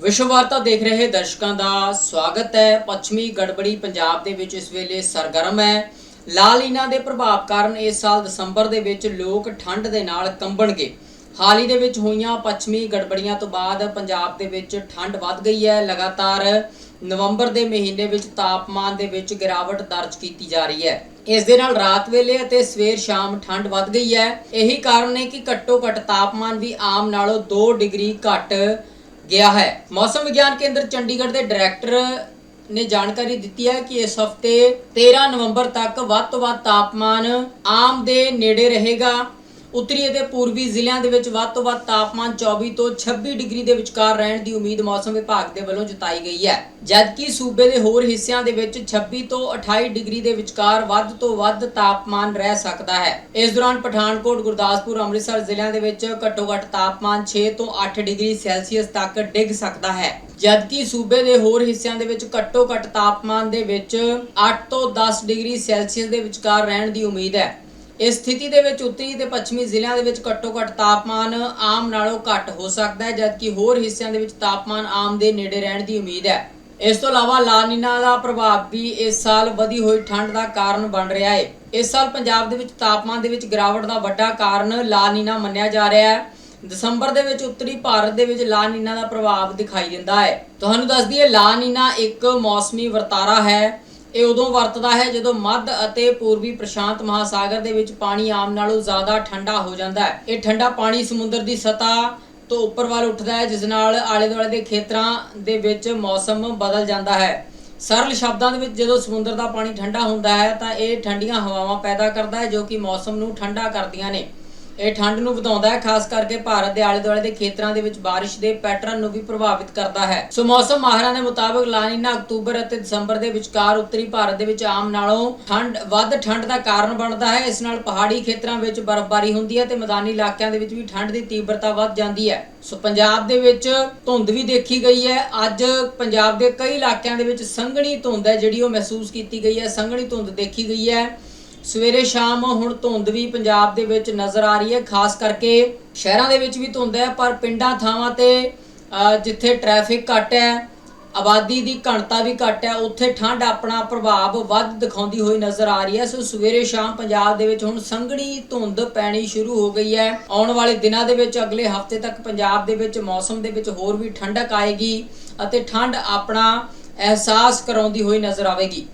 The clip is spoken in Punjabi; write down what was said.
ਵਿਸ਼ਵ ਵਾਰਤਾ ਦੇਖ ਰਹੇ ਦਰਸ਼ਕਾਂ ਦਾ ਸਵਾਗਤ ਹੈ। ਪੱਛਮੀ ਗੜਬੜੀ ਪੰਜਾਬ ਦੇ ਵਿੱਚ ਇਸ ਵੇਲੇ ਸਰਗਰਮ ਹੈ। ਲਾਲ ਲਾਲੀਨਾ ਦੇ ਪ੍ਰਭਾਵ ਕਾਰਨ ਇਸ ਸਾਲ ਦਸੰਬਰ ਦੇ ਵਿੱਚ ਲੋਕ ਠੰਡ ਦੇ ਨਾਲ ਕੰਬਣਗੇ। ਹਾਲ ਹੀ ਦੇ ਵਿੱਚ ਹੋਈਆਂ ਪੱਛਮੀ ਗੜਬੜੀਆਂ ਤੋਂ ਬਾਅਦ ਪੰਜਾਬ ਦੇ ਵਿੱਚ ਠੰਡ ਵੱਧ ਗਈ ਹੈ। ਲਗਾਤਾਰ ਨਵੰਬਰ ਦੇ ਮਹੀਨੇ ਵਿੱਚ ਤਾਪਮਾਨ ਦੇ ਵਿੱਚ ਗਿਰਾਵਟ ਦਰਜ ਕੀਤੀ ਜਾ ਰਹੀ ਹੈ। ਇਸ ਦੇ ਨਾਲ ਰਾਤ ਵੇਲੇ ਅਤੇ ਸਵੇਰ ਸ਼ਾਮ ਠੰਡ ਵੱਧ ਗਈ ਹੈ। ਇਹੀ ਕਾਰਨ ਹੈ ਕਿ ਘੱਟੋ ਘੱਟ ਤਾਪਮਾਨ ਵੀ ਆਮ ਨਾਲੋਂ 2 ਡਿਗਰੀ ਘੱਟ ਗਿਆ ਹੈ। ਮੌਸਮ ਵਿਗਿਆਨ ਕੇਂਦਰ ਚੰਡੀਗੜ੍ਹ ਦੇ ਡਾਇਰੈਕਟਰ ਨੇ ਜਾਣਕਾਰੀ ਦਿੱਤੀ ਹੈ ਕਿ ਇਸ ਹਫ਼ਤੇ 13 ਨਵੰਬਰ ਤੱਕ ਵੱਧ ਤੋਂ ਵੱਧ ਤਾਪਮਾਨ ਆਮ ਦੇ ਨੇੜੇ ਰਹੇਗਾ। ਉੱਤਰੀ ਅਤੇ ਪੂਰਬੀ ਜ਼ਿਲ੍ਹਿਆਂ ਦੇ ਵਿੱਚ ਵੱਧ ਤੋਂ ਵੱਧ ਤਾਪਮਾਨ 24 ਤੋਂ 26 ਡਿਗਰੀ ਦੇ ਵਿਚਕਾਰ ਰਹਿਣ ਦੀ ਉਮੀਦ ਮੌਸਮ ਵਿਭਾਗ ਦੇ ਵੱਲੋਂ ਜਤਾਈ ਗਈ ਹੈ। ਜਦਕਿ ਸੂਬੇ ਦੇ ਹੋਰ ਹਿੱਸਿਆਂ ਦੇ ਵਿੱਚ 26 ਤੋਂ 28 ਡਿਗਰੀ ਦੇ ਵਿਚਕਾਰ ਵੱਧ ਤੋਂ ਵੱਧ ਤਾਪਮਾਨ ਰਹਿ ਸਕਦਾ ਹੈ। ਇਸ ਦੌਰਾਨ ਪਠਾਨਕੋਟ, ਗੁਰਦਾਸਪੁਰ, ਅੰਮ੍ਰਿਤਸਰ ਜ਼ਿਲ੍ਹਿਆਂ ਦੇ ਵਿੱਚ ਘੱਟੋ ਘੱਟ ਤਾਪਮਾਨ 6 ਤੋਂ 8 ਡਿਗਰੀ ਸੈਲਸੀਅਸ ਤੱਕ ਡਿੱਗ ਸਕਦਾ ਹੈ। ਜਦਕਿ ਸੂਬੇ ਦੇ ਹੋਰ ਹਿੱਸਿਆਂ ਦੇ ਵਿੱਚ ਘੱਟੋ ਘੱਟ ਤਾਪਮਾਨ ਦੇ ਵਿੱਚ 8 ਤੋਂ 10 ਡਿਗਰੀ ਸੈਲਸੀਅਸ ਦੇ ਵਿਚਕਾਰ ਰਹਿਣ ਦੀ ਉਮੀਦ ਹੈ। ਇਸ ਸਥਿਤੀ ਦੇ ਵਿੱਚ ਉੱਤਰੀ ਤੇ ਪੱਛਮੀ ਜ਼ਿਲ੍ਹਿਆਂ ਦੇ ਵਿੱਚ ਘੱਟੋ ਘੱਟ ਤਾਪਮਾਨ ਆਮ ਨਾਲੋਂ ਘੱਟ ਹੋ ਸਕਦਾ ਹੈ, ਜਦਕਿ ਹੋਰ ਹਿੱਸਿਆਂ ਦੇ ਵਿੱਚ ਤਾਪਮਾਨ ਆਮ ਦੇ ਨੇੜੇ ਰਹਿਣ ਦੀ ਉਮੀਦ ਹੈ। ਇਸ ਤੋਂ ਇਲਾਵਾ ਲਾਨੀਨਾ ਦਾ ਪ੍ਰਭਾਵ ਵੀ ਇਸ ਸਾਲ ਵਧੀ ਹੋਈ ਠੰਡ ਦਾ ਕਾਰਨ ਬਣ ਰਿਹਾ ਹੈ। ਇਸ ਸਾਲ ਪੰਜਾਬ ਦੇ ਵਿੱਚ ਤਾਪਮਾਨ ਦੇ ਵਿੱਚ ਗਿਰਾਵਟ ਦਾ ਵੱਡਾ ਕਾਰਨ ਲਾਨੀਨਾ ਮੰਨਿਆ ਜਾ ਰਿਹਾ ਹੈ। ਦਸੰਬਰ ਦੇ ਵਿੱਚ ਉੱਤਰੀ ਭਾਰਤ ਦੇ ਵਿੱਚ ਲਾ ਨੀਨਾ ਦਾ ਪ੍ਰਭਾਵ ਦਿਖਾਈ ਦਿੰਦਾ ਹੈ। ਤੁਹਾਨੂੰ ਦੱਸ ਦਈਏ ਲਾ ਨੀਨਾ ਇੱਕ ਮੌਸਮੀ ਵਰਤਾਰਾ ਹੈ। ਇਹ ਉਦੋਂ ਵਰਤਦਾ ਹੈ ਜਦੋਂ ਮੱਧ ਅਤੇ ਪੂਰਬੀ ਪ੍ਰਸ਼ਾਂਤ ਮਹਾਸਾਗਰ ਦੇ ਵਿੱਚ ਪਾਣੀ ਆਮ ਨਾਲੋਂ ਜ਼ਿਆਦਾ ਠੰਡਾ ਹੋ ਜਾਂਦਾ ਹੈ। ਇਹ ਠੰਡਾ ਪਾਣੀ ਸਮੁੰਦਰ ਦੀ ਸਤ੍ਹਾ ਤੋਂ ਉੱਪਰ ਵੱਲ ਉੱਠਦਾ ਹੈ, ਜਿਸ ਨਾਲ ਆਲੇ ਦੁਆਲੇ ਦੇ ਖੇਤਰਾਂ ਦੇ ਵਿੱਚ ਮੌਸਮ ਬਦਲ ਜਾਂਦਾ ਹੈ। ਸਰਲ ਸ਼ਬਦਾਂ ਦੇ ਵਿੱਚ ਜਦੋਂ ਸਮੁੰਦਰ ਦਾ ਪਾਣੀ ਠੰਡਾ ਹੁੰਦਾ ਹੈ ਤਾਂ ਇਹ ਠੰਡੀਆਂ ਹਵਾਵਾਂ ਪੈਦਾ ਕਰਦਾ ਹੈ ਜੋ ਕਿ ਮੌਸਮ ਨੂੰ ਠੰਡਾ ਕਰਦੀਆਂ ਨੇ। ਇਹ ਠੰਡ ਨੂੰ ਵਧਾਉਂਦਾ ਹੈ, ਖਾਸ ਕਰਕੇ ਭਾਰਤ ਦੇ ਆਲੇ ਦੁਆਲੇ ਦੇ ਖੇਤਰਾਂ ਦੇ ਵਿੱਚ ਬਾਰਿਸ਼ ਦੇ ਪੈਟਰਨ ਨੂੰ ਵੀ ਪ੍ਰਭਾਵਿਤ ਕਰਦਾ ਹੈ। ਸੋ ਮੌਸਮ ਮਾਹਰਾਂ ਦੇ ਮੁਤਾਬਕ ਲਾਨੀਨਾ ਅਕਤੂਬਰ ਅਤੇ ਦਸੰਬਰ ਦੇ ਵਿਚਕਾਰ ਉੱਤਰੀ ਭਾਰਤ ਦੇ ਵਿੱਚ ਆਮ ਨਾਲੋਂ ਠੰਡ, ਵੱਧ ਠੰਡ ਦਾ ਕਾਰਨ ਬਣਦਾ ਹੈ। ਇਸ ਨਾਲ ਪਹਾੜੀ ਖੇਤਰਾਂ ਵਿੱਚ ਬਰਫ਼ਬਾਰੀ ਹੁੰਦੀ ਹੈ ਤੇ ਮੈਦਾਨੀ ਇਲਾਕਿਆਂ ਦੇ ਵਿੱਚ ਵੀ ਠੰਡ ਦੀ ਤੀਬਰਤਾ ਵੱਧ ਜਾਂਦੀ ਹੈ। ਸੋ ਪੰਜਾਬ ਦੇ ਵਿੱਚ ਧੁੰਦ ਵੀ ਦੇਖੀ ਗਈ ਹੈ। ਅੱਜ ਪੰਜਾਬ ਦੇ ਕਈ ਇਲਾਕਿਆਂ ਦੇ ਵਿੱਚ ਸੰਘਣੀ ਧੁੰਦ ਹੈ, ਜਿਹੜੀ ਉਹ ਮਹਿਸੂਸ ਕੀਤੀ ਗਈ ਹੈ। ਸੰਘਣੀ ਧੁੰਦ ਦੇਖੀ ਗਈ ਹੈ। ਸਵੇਰੇ ਸ਼ਾਮ ਹੁਣ ਧੁੰਦ ਵੀ ਪੰਜਾਬ ਦੇ ਵਿੱਚ ਨਜ਼ਰ ਆ ਰਹੀ ਹੈ, ਖਾਸ ਕਰਕੇ ਸ਼ਹਿਰਾਂ ਦੇ ਵਿੱਚ ਵੀ ਧੁੰਦ ਹੈ, ਪਰ ਪਿੰਡਾਂ, ਥਾਵਾਂ ਤੇ ਜਿੱਥੇ ਟ੍ਰੈਫਿਕ ਘੱਟ ਹੈ, ਆਬਾਦੀ ਦੀ ਘਣਤਾ ਵੀ ਘੱਟ ਹੈ, ਉੱਥੇ ਠੰਡ ਆਪਣਾ ਪ੍ਰਭਾਵ ਵੱਧ ਦਿਖਾਉਂਦੀ ਹੋਈ ਨਜ਼ਰ ਆ ਰਹੀ ਹੈ। ਸੋ ਸਵੇਰੇ ਸ਼ਾਮ ਪੰਜਾਬ ਦੇ ਵਿੱਚ ਹੁਣ ਸੰਘਣੀ ਧੁੰਦ ਪੈਣੀ ਸ਼ੁਰੂ ਹੋ ਗਈ ਹੈ। ਆਉਣ ਵਾਲੇ ਦਿਨਾਂ ਦੇ ਵਿੱਚ ਅਗਲੇ ਹਫ਼ਤੇ ਤੱਕ ਪੰਜਾਬ ਦੇ ਵਿੱਚ ਮੌਸਮ ਦੇ ਵਿੱਚ ਹੋਰ ਵੀ ਠੰਡਕ ਆਏਗੀ ਅਤੇ ਠੰਡ ਆਪਣਾ ਅਹਿਸਾਸ ਕਰਾਉਂਦੀ ਹੋਈ ਨਜ਼ਰ ਆਵੇਗੀ।